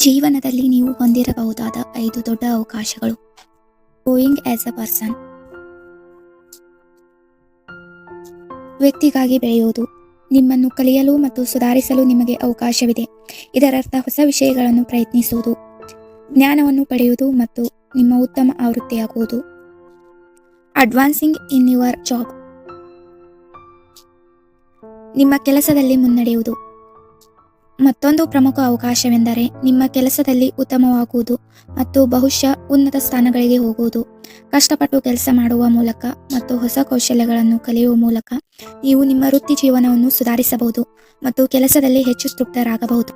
ಜೀವನದಲ್ಲಿ ನೀವು ಹೊಂದಿರಬಹುದಾದ ಐದು ದೊಡ್ಡ ಅವಕಾಶಗಳು. ಗೋಯಿಂಗ್ ಆಸ್ ಅ ಪರ್ಸನ್ ವ್ಯಕ್ತಿಗಾಗಿ ಬೆಳೆಯುವುದು. ನಿಮ್ಮನ್ನು ಕಲಿಯಲು ಮತ್ತು ಸುಧಾರಿಸಲು ನಿಮಗೆ ಅವಕಾಶವಿದೆ. ಇದರರ್ಥ ಹೊಸ ವಿಷಯಗಳನ್ನು ಪ್ರಯತ್ನಿಸುವುದು. ಜ್ಞಾನವನ್ನು ಪಡೆಯುವುದು ಮತ್ತು ನಿಮ್ಮ ಉತ್ತಮ ಆವೃತ್ತಿಯಾಗುವುದು. ಅಡ್ವಾನ್ಸಿಂಗ್ ಇನ್ ಯುವರ್ ಜಾಬ್ ನಿಮ್ಮ ಕೆಲಸದಲ್ಲಿ ಮುನ್ನಡೆಯುವುದು. ಮತ್ತೊಂದು ಪ್ರಮುಖ ಅವಕಾಶವೆಂದರೆ ನಿಮ್ಮ ಕೆಲಸದಲ್ಲಿ ಉತ್ತಮವಾಗುವುದು ಮತ್ತು ಬಹುಶಃ ಉನ್ನತ ಸ್ಥಾನಗಳಿಗೆ ಹೋಗುವುದು. ಕಷ್ಟಪಟ್ಟು ಕೆಲಸ ಮಾಡುವ ಮೂಲಕ ಮತ್ತು ಹೊಸ ಕೌಶಲ್ಯಗಳನ್ನು ಕಲಿಯುವ ಮೂಲಕ ನೀವು ನಿಮ್ಮ ವೃತ್ತಿ ಜೀವನವನ್ನು ಸುಧಾರಿಸಬಹುದು ಮತ್ತು ಕೆಲಸದಲ್ಲಿ ಹೆಚ್ಚು ತೃಪ್ತರಾಗಬಹುದು.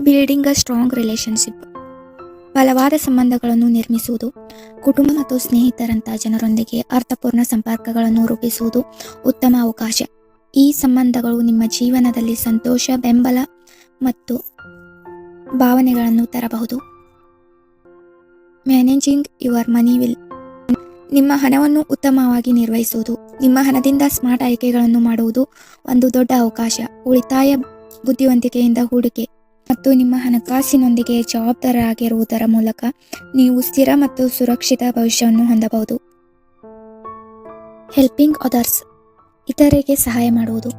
ಬಿಲ್ಡಿಂಗ್ ಅ ಸ್ಟ್ರಾಂಗ್ ರಿಲೇಶನ್ಶಿಪ್ ಬಲವಾದ ಸಂಬಂಧಗಳನ್ನು ನಿರ್ಮಿಸುವುದು, ಕುಟುಂಬ ಮತ್ತು ಸ್ನೇಹಿತರಂಥ ಜನರೊಂದಿಗೆ ಅರ್ಥಪೂರ್ಣ ಸಂಪರ್ಕಗಳನ್ನು ರೂಪಿಸುವುದು ಉತ್ತಮ ಅವಕಾಶ. ಈ ಸಂಬಂಧಗಳು ನಿಮ್ಮ ಜೀವನದಲ್ಲಿ ಸಂತೋಷ, ಬೆಂಬಲ ಮತ್ತು ಭಾವನೆಗಳನ್ನು ತರಬಹುದು. ಮ್ಯಾನೇಜಿಂಗ್ ಯುವರ್ ಮನಿ ವಿಲ್ ನಿಮ್ಮ ಹಣವನ್ನು ಉತ್ತಮವಾಗಿ ನಿರ್ವಹಿಸುವುದು. ನಿಮ್ಮ ಹಣದಿಂದ ಸ್ಮಾರ್ಟ್ ಆಯ್ಕೆಗಳನ್ನು ಮಾಡುವುದು ಒಂದು ದೊಡ್ಡ ಅವಕಾಶ. ಉಳಿತಾಯ ಬುದ್ಧಿವಂತಿಕೆಯಿಂದ ಹೂಡಿಕೆ ಮತ್ತು ನಿಮ್ಮ ಹಣಕಾಸಿನೊಂದಿಗೆ ಜವಾಬ್ದಾರರಾಗಿರುವುದರ ಮೂಲಕ ನೀವು ಸ್ಥಿರ ಮತ್ತು ಸುರಕ್ಷಿತ ಭವಿಷ್ಯವನ್ನು ಹೊಂದಬಹುದು. ಹೆಲ್ಪಿಂಗ್ ಅದರ್ಸ್ ಇತರರಿಗೆ ಸಹಾಯ ಮಾಡುವುದು.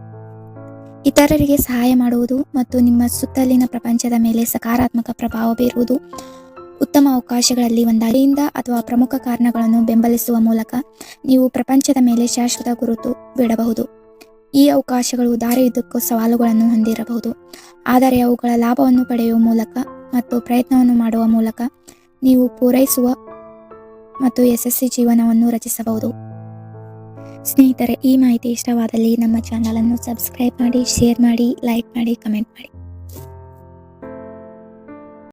ಇತರರಿಗೆ ಸಹಾಯ ಮಾಡುವುದು ಮತ್ತು ನಿಮ್ಮ ಸುತ್ತಲಿನ ಪ್ರಪಂಚದ ಮೇಲೆ ಸಕಾರಾತ್ಮಕ ಪ್ರಭಾವ ಬೀರುವುದು ಉತ್ತಮ ಅವಕಾಶಗಳಲ್ಲಿ ಒಂದಾಗಿಯಿಂದ ಅಥವಾ ಪ್ರಮುಖ ಕಾರಣಗಳನ್ನು ಬೆಂಬಲಿಸುವ ಮೂಲಕ ನೀವು ಪ್ರಪಂಚದ ಮೇಲೆ ಶಾಶ್ವತ ಗುರುತು ಬಿಡಬಹುದು. ಈ ಅವಕಾಶಗಳು ದಾರಿಯುದ್ದಕ್ಕೂ ಸವಾಲುಗಳನ್ನು ಹೊಂದಿರಬಹುದು. ಆದರೆ ಅವುಗಳ ಲಾಭವನ್ನು ಪಡೆಯುವ ಮೂಲಕ ಮತ್ತು ಪ್ರಯತ್ನವನ್ನು ಮಾಡುವ ಮೂಲಕ ನೀವು ಪೂರೈಸುವ ಮತ್ತು ಯಶಸ್ವಿ ಜೀವನವನ್ನು ರಚಿಸಬಹುದು. ಸ್ನೇಹಿತರೆ ಈ ಮಾಹಿತಿ ಇಷ್ಟವಾದಲ್ಲಿ ನಮ್ಮ ಚಾನಲನ್ನು ಸಬ್ಸ್ಕ್ರೈಬ್ ಮಾಡಿ ಶೇರ್ ಮಾಡಿ ಲೈಕ್ ಮಾಡಿ ಕಮೆಂಟ್ ಮಾಡಿ.